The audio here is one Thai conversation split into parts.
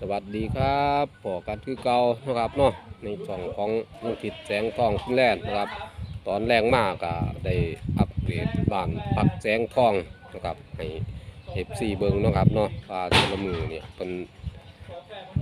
สวัสดีครับพอกันคือเก่านะครับเนาะในช่องของลุงผิดแสงทองขึ้นแลนด์นะครับ ตอนแรงมากก็ได้อัปเดตบ้านพักแสงทองนะครับให้เอฟซีเบิงเนาะครับเนาะว่าแต่ละมือเนี่ยเป็น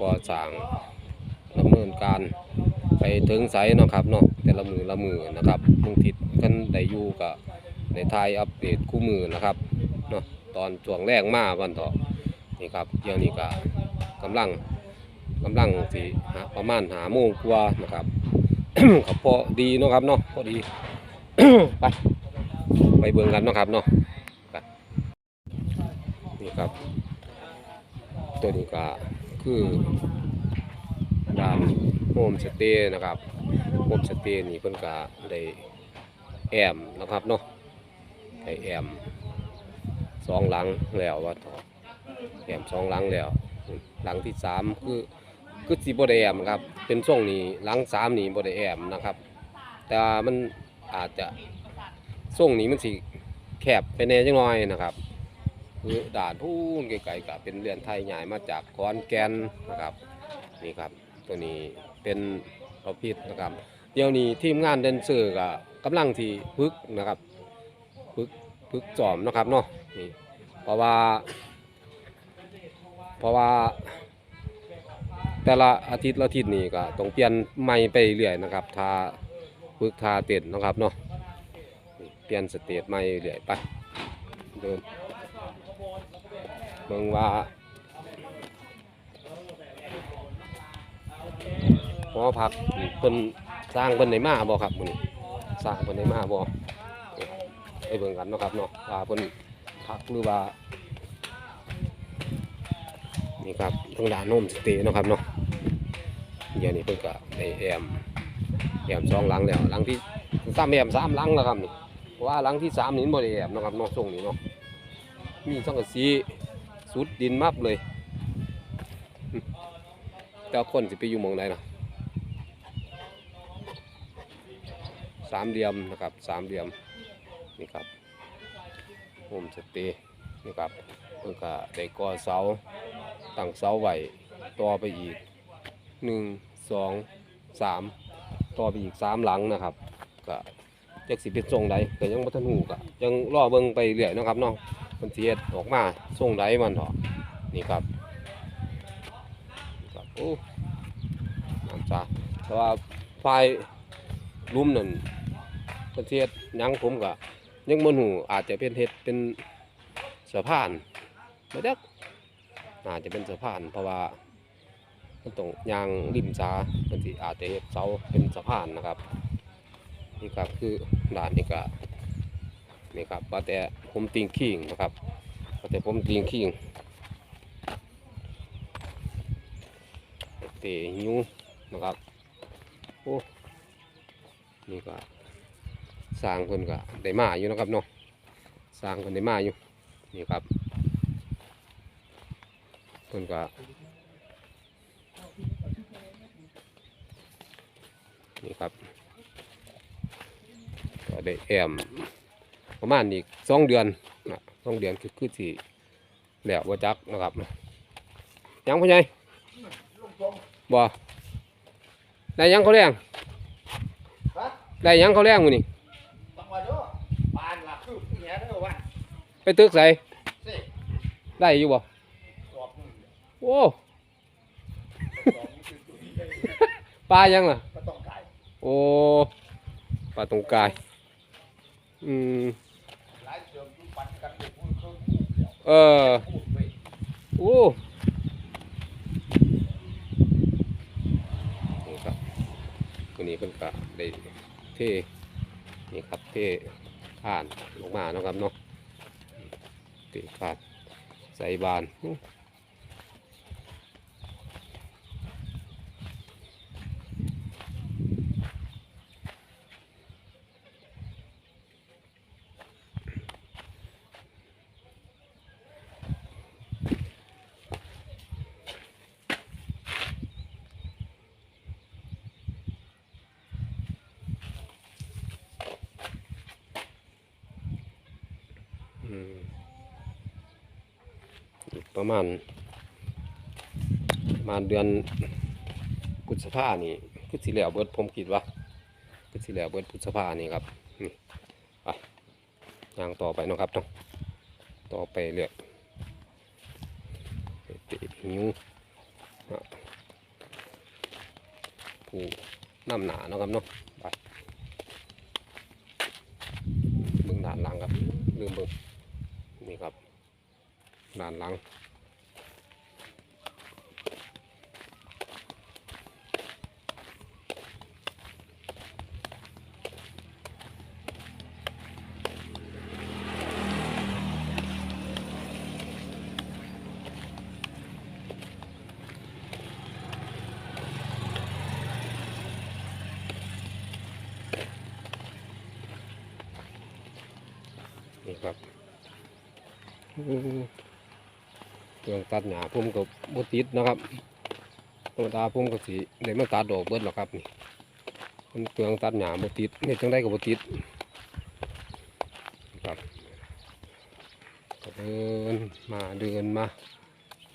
ก่อสร้างดำเนินการไปถึงไสเนาะครับเนาะแต่ละมือละมือนะครับลุงผิดกันได้อยู่กับในไทยอัปเดตคู่มือนะครับเนาะตอนช่วงแรกมาวันต่อนี่ครับเดี๋ยวนี้ก็ กำลังกำลังสิหาประมาณหาโมงกว่านะครับก็พอดีเนาะครับเนาะพอดี ไปไปเบิ่งกันเนาะครับเนาะนี่ครับ ตัวนี้ก็คือร้านโฮมสเตย์นะครับโฮมสเตย์นี่เพิ่นก็ได้แอมนะครับเนาะได้แอมสองหลังแล้วว่าแอมสองหลังแล้ว หลังที่สามคือคือสีบดแอมครับ เป็นช่วงนี้หลังสามนี่บดแอมนะครับ แต่ว่ามันอาจจะช่วงนี้มันสิแคบไปแน่จังน้อยนะครับ คือด่านพูนไกลๆกับเป็นเรือนไทยใหญ่มาจากขอนแกนนะครับนี่ครับ ตัวนี้เป็นเราพิษนะครับ เดี๋ยวนี้ทีมงานแดนเซอร์ก็กำลังที่ฝึกนะครับฝึกฝึกจอมนะครับเนาะนี่เพราะว่า เพราะว่าแต่ละอาทิตย์ละอาทิตย์นี่ก็ต้องเปลี่ยนใหม่ไปเรื่อยนะครับทาฝึกทาเต้นนะครับเนาะเปลี่ยนสเตจใหม่เรื่อยไปเดินเบิ่งว่าหอพักเพิ่นสร้างเพิ่นได้มาบ่ครับมื้อนี้สร้างเพิ่นได้มาบ่ไปเบิ่งกันเนาะครับเนาะว่าเพิ่นพักหรือว่า นี่ครับทางด้านโน้มสเตย์นะครับเนาะเดี๋ยวนี้เพิ่นก็ได้แอมแอมสองหลังแล้วหลังที่สามแอมสามหลังแล้วครับนี่เพราะว่าหลังที่สามนี่บ่ได้แอมนะครับเนาะช่วงนี้เนาะมีสังกะสีสุดดินมับเลย แต่คนสิไปอยู่มองไหนนะสามเหลี่ยมนะครับสามเหลี่ยมนี่ครับโฮมสเตย์นี่ครับเพิ่นก็ได้ก่อเสา ตั้งเสาไว้ต่อไปอีกหนึ่งสองสามต่อไปอีกสามหลังนะครับก็จักสิเป็นทรงใดก็ยังบ่ทันฮู้ก็ยังรอเบิ่งไปเรื่อยนะครับเนาะมันสิเฮ็ดออกมาทรงใดมันเถาะนี่ครับนี่ครับโอ้น้ำจ้าแต่ว่าไฟลุ่มนั่นเพิ่นสิเฮ็ดยังผมก็ยังบ่ฮู้อาจจะเป็นเฮ็ดเป็นสะพานบ่จัก อาจจะเป็นสะพานเพราะว่ามันตรงยางริมสามันสิอาจจะเฮ็ดเสาเป็นสะพานนะครับ นี่ครับคือด่านนี่ก็นี่ครับว่าแต่ผมติงขิงนะครับว่าแต่ผมติงขิงเตะหิวนะครับโอ้นี่ก็สร้างคนก็ได้มาอยู่นะครับเนาะสร้างคนได้มาอยู่นี่ครับ เพิ่นก็นี่ครับก็ได้แอมประมาณอีกสองเดือนนะสองเดือนคือคือสิแล้วว่าจักนะครับยังพ่อใหญ่บ่ได้ยังเขาแรงได้ยังเขาแรงมื้อนี้บังว่าเด้อปานล่ะคือที่แหเด้อวันไปตึกใส่สิได้อยู่บ่สอบหนึ่ง โอ้สอบมันคือตัวนี้ปลายังล่ะก็ต้องไก่โอ้ปลาตรงกายอืมหลายเสริมอยู่ปันกันอยู่พูดเครื่องคู่เดียวเออพูดไปโอ้นี่ครับวันนี้เพิ่นก็ได้เทนี่ครับเทผ่านลงมาเนาะครับเนาะเทผ่านใส่บาน อื้ออืมอีกประมาณเดือนพฤษภานี่คือสิแล้วเบิดผมคิดว่าคือสิแล้วเบิดพฤษภานี่ครับนี่ไปย่างต่อไปนะครับเนาะต่อไปเรื่อยไปเตะนิ้วผู้น้ำหนาเนาะครับเนาะไปเบิ่งด่านหลังครับลืมเบิ่ง นี่ครับด่านหลัง นี่ครับ เครื่องตัดหญ้าผมก็บ่ติดนะครับธรรมดาผมก็สิได้มาตัดดอกเบิดหรอกครับนี่มันเครื่องตัดหญ้าบ่ติดนี่จังได้ก็บ่ติดครับเดินมาเดินมา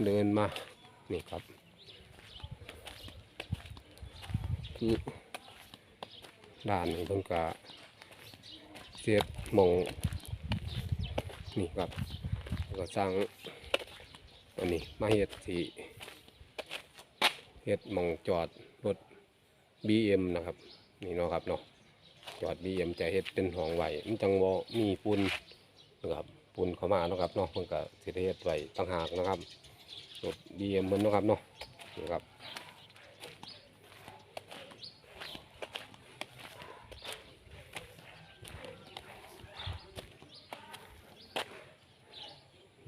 เดินมานี่ครับคือด้านนี้เพิ่นก็เสียบมองนี่ครับ ก็สร้างอันนี้มาเฮ็ดที่เฮ็ดหมองจอดรถ BM นะครับ นี่เนาะครับเนาะจอด BM จะเฮ็ดเป็นห้องไว้มันจังบ่มีปุ่นนะครับปุ่นเข้ามาเนาะครับเนาะเพิ่นก็สิได้เฮ็ดไว้ต่างหากนะครับรถ BM มันเนาะครับเนาะนี่ครับ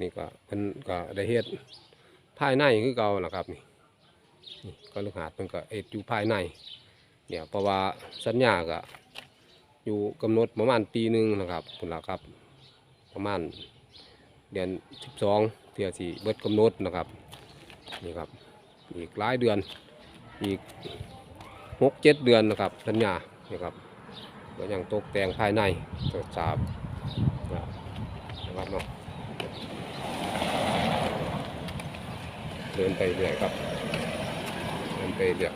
นี่ก็เพิ่นก็ได้เฮ็ดภายในคือเก่าล่ะครับนี่นี่ก็ลูกหาดเพิ่นก็เฮ็ดอยู่ภายในเนี่ยเพราะว่าสัญญาก็อยู่กำหนดประมาณปีหนึ่งนะครับคุณล่ะครับ ประมาณเดือนสิบสองเที่ยสี่เบิดกำหนดนะครับนี่ครับอีกหลายเดือนอีกหกเจ็ดเดือนนะครับสัญญานี่ครับก็ยังตกแต่งภายในตรวจสอบนะครับเนาะ เดินไปเรื่อยครับ เดินไปเรื่อย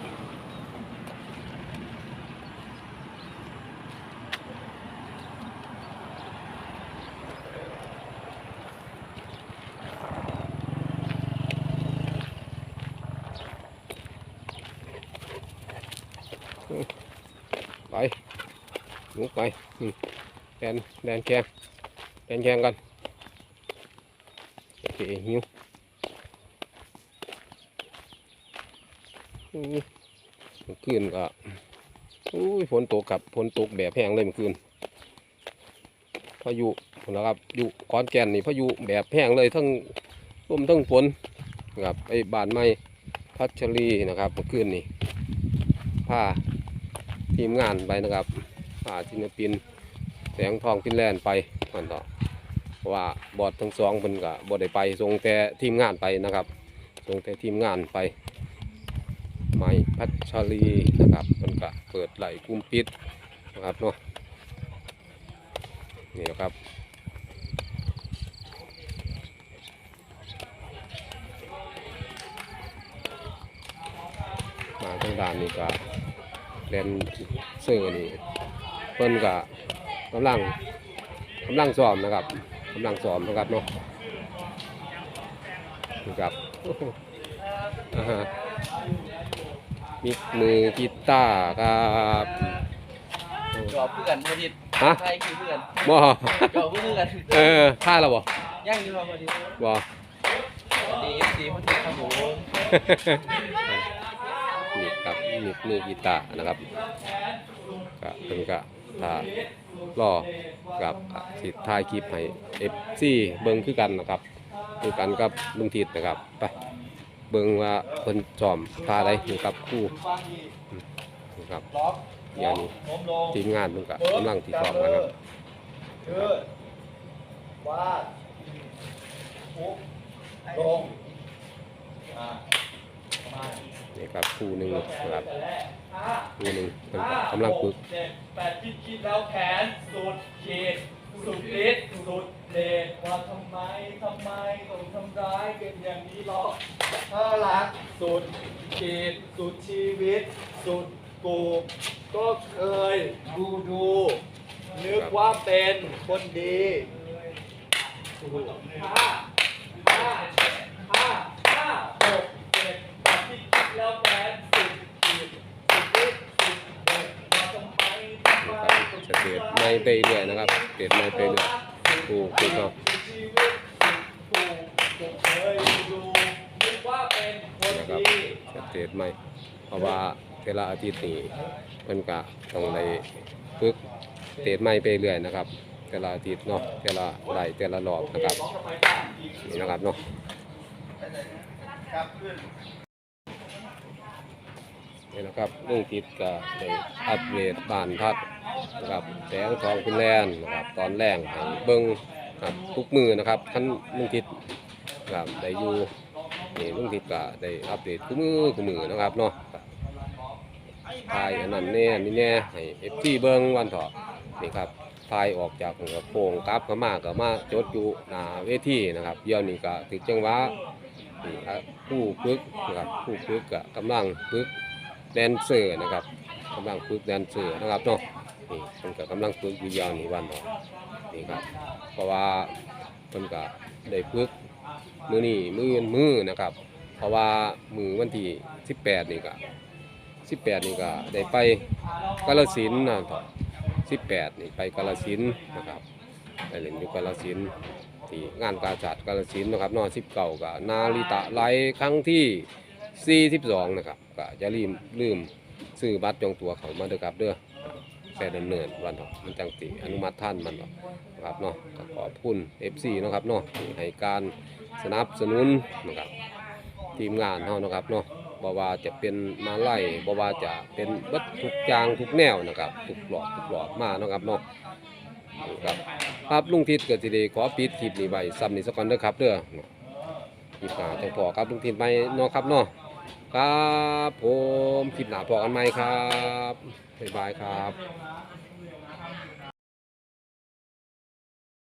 ไปลุกไปอืมแดนแดนแข่งแดนแข่งกันโอ เคหิวอู้เมื่อคืนก็อุ้ยฝนตกกับฝนตกแบบแห้งเลยเมื่อคืนพายุนะครับอยู่ขอนแก่นนี่พายุแบบแห้งเลยทั้งลมทั้งฝนนะครับไอ้บานไม้พัชรีนะครับเมื่อคืนนี่ผ้าทีมงานไปนะครับพาศิลปินแสงทองฟินแลนด์ไปก่อนต่อ ราะว่าบอดทั้งสองเป็นกับบอดได้ไปส่งแต่ทีมงานไปนะครับส่งแต่ทีมงานไปไม้พัชรีนะครับมันก็เปิดไหลกลุ่มปิดนะครับเนาะนี่นะครับมาทางด้านนี้ก็แดนเซอร์นี่เพิ่นก็กำลังกำลังซ้อมนะครับ กำลังซ้อมนะครับเนาะนี่ครับอ่าฮะมีมือกีตาร์ครับจอบเพื่อนพอดีฮะใครคือเพื่อนบ่จอบเพื่อนเออท่าแล้วบ่ย่างอยู่พอดีบ่พอดีเอฟซีพอดีครับผมนี่ครับนี่มือกีตาร์นะครับก็เพิ่นก็ ถ้ารอกับสิถ่ายคลิปให้ FC เบิ่งคือกันนะครับคือกันกับลุงทิดนะครับไปเบิ่งว่าเพิ่นซ้อมท่าใดนี่ครับคู่นี่ครับอย่างนี้ทีมงานเพิ่นก็กำลังที่ซ้อมกันครับเชิดวาดปุ๊บลงอ่าประมา นี่ครับครู่หนึงนะครับแต่แรกห้าครู่หนึงเพิ่นก็กำลังฝึกเจ็ดแปดขีดขีดแล้วแขนสุดขีดสุดฤทธิ์สุดเหตุว่าทำไมทำไมต้องทำร้ายกันอย่างนี้หรอกถ้ารักสุดขีดสุดชีวิต สุดกูก็เคยดูดูนึกว่าเป็นคนดีห้าห้าห้าห้าหกเจ็ดแปดที่คิดแล้วแปดสิบสิบสิบเอ็ดสิบเอ็ดว่าทำไมทำไมต้อง จะเดดไม่ไปเรื่อยนะครับเดดไม่ไปเรื่อยถูกถูกตถูกถูกเคยดูนึกว่าเป็นะครับจะเดดไม่เพราะว่าเทละอาทิตย์นี้มันก็ต้องได้ฝึกเดดไม่ไปเรื่อยนะครับ แต่ละอาทิตย์เนาะแต่ละไล่แต่ละรอบนะครับนี่นะครับเนาะ นี่นะครับลุงทิศก็ได้อัปเดตบ้านพักนะครับแสงทองคุณแลนนะครับตอนแรกให้เบิ้งครับทุกมือนะครับท่านลุงทิศครับได้อยู่นี่ลุงทิศก็ได้อัปเดตทุกมือทุกมือนะครับเนาะครับถ่ายอันนั้นแน่นี่แน่ให้เอฟซีเบิ้งวันเถอะนี่ครับถ่ายออกจากหัวโป่งกับเข้ามาก็มาจดอยู่หน้าเวทีนะครับเดี๋ยวนี้ก็ถึงจังหวะผู้ฝึกนะครับผู้ฝึกก็กำลังฝึก แดนเซอร์นะครับกำลังฝึกแดนเซอร์นะครับเนาะนี่เพิ่นก็กำลังฝึกอยู่ยาวนี่วันเนาะนี่ครับเพราะว่าเพิ่นก็ได้ฝึกมือนี่มืออื่นมือนะครับ เพราะว่ามือวันที่18นี่ก็18นี่ก็ได้ไปกาฬสินธุ์นะต่อ18นี่ไปกาฬสินธุ์นะครับไปเล่นอยู่กาฬสินธุ์ที่งานกาชาดกาฬสินธุ์นะครับเนาะ19ก็นาริตะไลครั้งที่ 42นะครับก็อย่าลืมลืมซื้อบัตรจองตั๋วเขามาเด้อครับเด้อแต่ดำเนินวันเนาะมันจังสิอนุมัติท่านมันเนาะนะครับเนาะก็ขอบคุณ FC เนาะครับเนาะที่ให้การสนับสนุนนะครับทีมงานเฮานะครับเนาะบ่ว่าจะเป็นมาไล่บ่ว่าจะเป็นเบัดทุกอย่างทุกแนวนะครับทุกหลอดทุกหลอดมาเนาะครับเนาะครับครับลุงทิศก็สิได้ขอปิดคลิปนี้ไว้ซ้ำนี้สักก่อนเด้อครับเด้อคลิปหน้าจังพอครับลุงทิศไปเนาะครับเนาะ ครับผมคลิปหนาพอกันไหมครับบ๊ายบายครับ